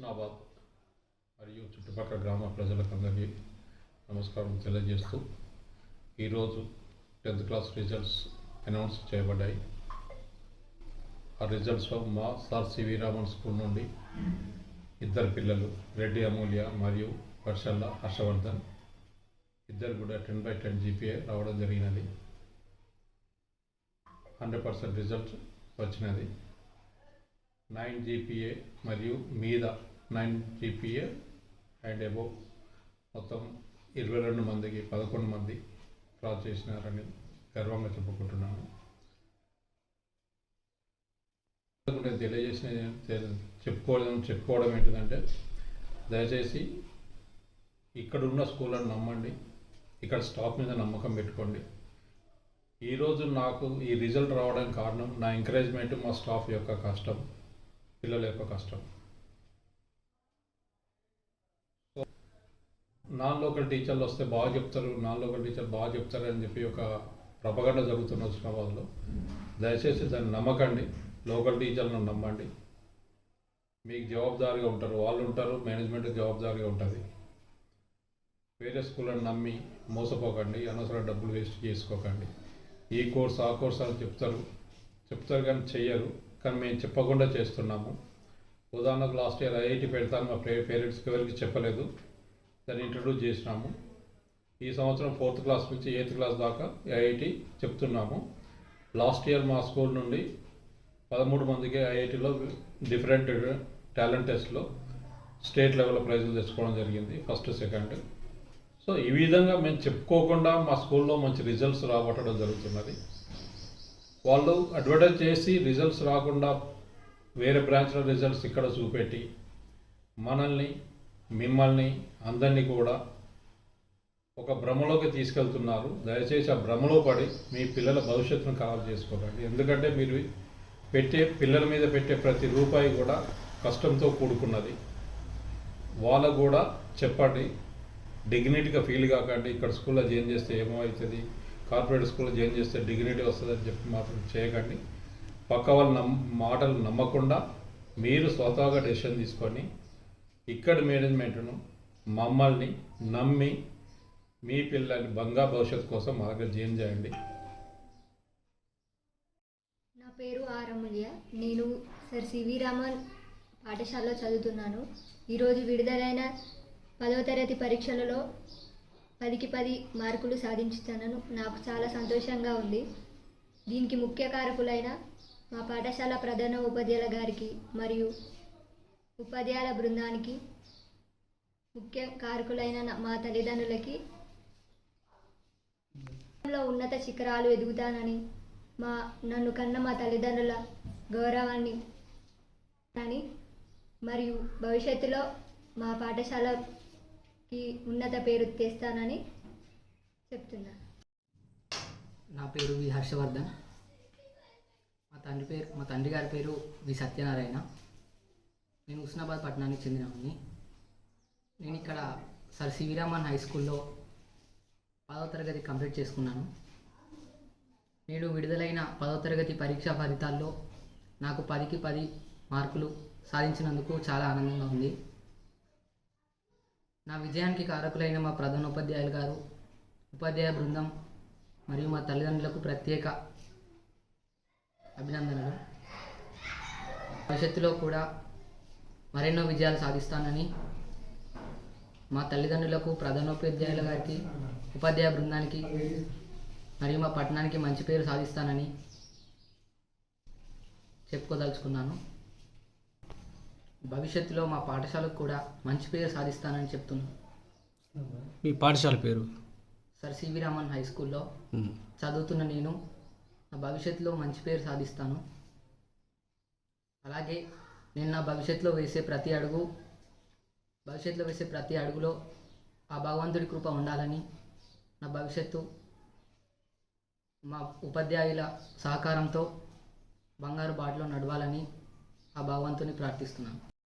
హుస్నాబాద్ మరియు చుట్టుపక్కల గ్రామ ప్రజలకందరికీ నమస్కారం తెలియజేస్తూ ఈరోజు టెన్త్ క్లాస్ రిజల్ట్స్ అనౌన్స్ చేయబడ్డాయి. ఆ రిజల్ట్స్లో మా సార్ సివి రామన్ స్కూల్ నుండి ఇద్దరు పిల్లలు రెడ్డి అమూల్య మరియు వర్షల్ల హర్షవర్ధన్ ఇద్దరు కూడా టెన్ బై టెన్ జీపీఏ రావడం జరిగినది. హండ్రెడ్ పర్సెంట్ రిజల్ట్ వచ్చినది. నైన్ జీపీఏ మరియు మీద నైన్ జీపీఏ అండ్ అబోవ్ మొత్తం ఇరవై రెండు మందికి పదకొండు మంది క్రాస్ చేసినారని గర్వంగా చెప్పుకుంటున్నాను. నేను తెలియజేసిన చెప్పుకోవడం చెప్పుకోవడం ఏంటిదంటే దయచేసి ఇక్కడ ఉన్న స్కూళ్ళను నమ్మండి ఇక్కడ స్టాఫ్ మీద నమ్మకం పెట్టుకోండి. ఈరోజు నాకు ఈ రిజల్ట్ రావడానికి కారణం నా ఎంకరేజ్మెంట్ మా స్టాఫ్ యొక్క కష్టం పిల్లల యొక్క కష్టం. నాన్ లోకల్ టీచర్లు వస్తే బాగా చెప్తారు నాన్ లోకల్ టీచర్ బాగా చెప్తారు అని చెప్పి ఒక ప్రపగండ జరుగుతున్న హుస్నాబాద్లో దయచేసి దాన్ని నమ్మకండి లోకల్ టీచర్లను నమ్మండి. మీకు జవాబుదారీగా ఉంటారు వాళ్ళు ఉంటారు మేనేజ్మెంట్ జవాబుదారీగా ఉంటుంది. వేరే స్కూళ్ళని నమ్మి మోసపోకండి అనవసరం డబ్బులు వేస్ట్ చేసుకోకండి. ఈ కోర్స్ ఆ కోర్స్ అని చెప్తారు. చెప్తారు కానీ చెయ్యరు కానీ మేము చెప్పకుండా చేస్తున్నాము. ఉదాహరణకు లాస్ట్ ఇయర్ ఐఐటి పెడతాను మా పే పేరెంట్స్కి ఎవరికి చెప్పలేదు. దాన్ని ఇంట్రడ్యూస్ చేసినాము. ఈ సంవత్సరం ఫోర్త్ క్లాస్ నుంచి ఎయిత్ క్లాస్ దాకా ఐఐటి చెప్తున్నాము. లాస్ట్ ఇయర్ మా స్కూల్ నుండి పదమూడు మందికి ఐఐటిలో డిఫరెంట్ టాలెంట్ టెస్ట్లో స్టేట్ లెవెల్ ప్రైజులు తెచ్చుకోవడం జరిగింది ఫస్ట్ సెకండ్ సో ఈ విధంగా మేము చెప్పుకోకుండా మా స్కూల్లో మంచి రిజల్ట్స్ రాబట్టడం జరుగుతున్నది. వాళ్ళు అడ్వర్టైజ్ చేసి రిజల్ట్స్ రాకుండా వేరే బ్రాంచ్ల రిజల్ట్స్ ఇక్కడ చూపెట్టి మనల్ని మిమ్మల్ని అందరినీ కూడా ఒక భ్రమలోకి తీసుకెళ్తున్నారు. దయచేసి ఆ భ్రమలో పడి మీ పిల్లల భవిష్యత్తును ఖరాబు చేసుకోకండి. ఎందుకంటే మీరు పెట్టే పిల్లల మీద పెట్టే ప్రతి రూపాయి కూడా కష్టంతో కూడుకున్నది. వాళ్ళకు కూడా చెప్పండి. డిగ్నిటీగా ఫీల్ కాకండి. ఇక్కడ స్కూల్లో జాయిన్ చేస్తే ఏమో అవుతుంది కార్పొరేట్ స్కూల్లో జాయిన్ చేస్తే డిగ్నిటీ వస్తుందని చెప్పి మాత్రం చేయకండి. పక్క వాళ్ళ నమ్ మాటలు నమ్మకుండా మీరు స్వతహాగా డెసిషన్ తీసుకొని ఇక్కడ మేనేజ్మెంట్ను మమ్మల్ని నమ్మి మీ పిల్లల్ని బంగా భవిష్యత్తు కోసం మా దగ్గర జాయిన్ చేయండి. నా పేరు ఆర్ నేను సర్ సివి రామన్ పాఠశాలలో చదువుతున్నాను. ఈరోజు విడుదలైన పదవ తరగతి పరీక్షలలో పదికి పది మార్కులు సాధించుతున్నాను నాకు చాలా సంతోషంగా ఉంది. దీనికి ముఖ్య కారకులైన మా పాఠశాల ప్రధాన ఉపాధ్యాయుల గారికి మరియు ఉపాధ్యాయుల బృందానికి ముఖ్య కారకులైన మా తల్లిదండ్రులకి ఉన్నత శిఖరాలు ఎదుగుతానని మా నన్ను కన్న మా తల్లిదండ్రుల గౌరవాన్ని అని మరియు భవిష్యత్తులో మా పాఠశాలకి ఉన్నత పేరు తెస్తానని చెప్తున్నాను నా పేరు వి హర్షవర్ధన్. మా తండ్రి పేరు మా తండ్రి గారి పేరు వి సత్యనారాయణ. నేను హుస్నాబాద్ పట్టణానికి చెందినవాడిని. నేను ఇక్కడ సర్ సివి రామన్ హై స్కూల్లో పదవ తరగతి కంప్లీట్ చేసుకున్నాను. నేడు విడుదలైన పదవ తరగతి పరీక్షా ఫలితాల్లో నాకు పదికి పది మార్కులు సాధించినందుకు చాలా ఆనందంగా ఉంది. నా విజయానికి కారకులైన మా ప్రధానోపాధ్యాయులు గారు ఉపాధ్యాయ బృందం మరియు మా తల్లిదండ్రులకు ప్రత్యేక అభినందనలు. భవిష్యత్తులో కూడా మరెన్నో విజయాలు సాధిస్తానని మా తల్లిదండ్రులకు ప్రధానోపాధ్యాయుల గారికి ఉపాధ్యాయ బృందానికి మరియు మా పట్టణానికి మంచి పేరు సాధిస్తానని చెప్పుకోదలుచుకున్నాను. భవిష్యత్తులో మా పాఠశాలకు కూడా మంచి పేరు సాధిస్తానని చెప్తున్నాను. మీ పాఠశాల పేరు? సర్ సివి రామన్ హై స్కూల్లో చదువుతున్న నేను. నా భవిష్యత్తులో మంచి పేరు సాధిస్తాను. అలాగే నేను నా భవిష్యత్తులో వేసే ప్రతి అడుగు భవిష్యత్తులో వేసే ప్రతి అడుగులో ఆ భగవంతుడి కృప ఉండాలని నా భవిష్యత్తు మా ఉపాధ్యాయుల సహకారంతో బంగారు బాటలో నడవాలని ఆ భగవంతుని ప్రార్థిస్తున్నాను.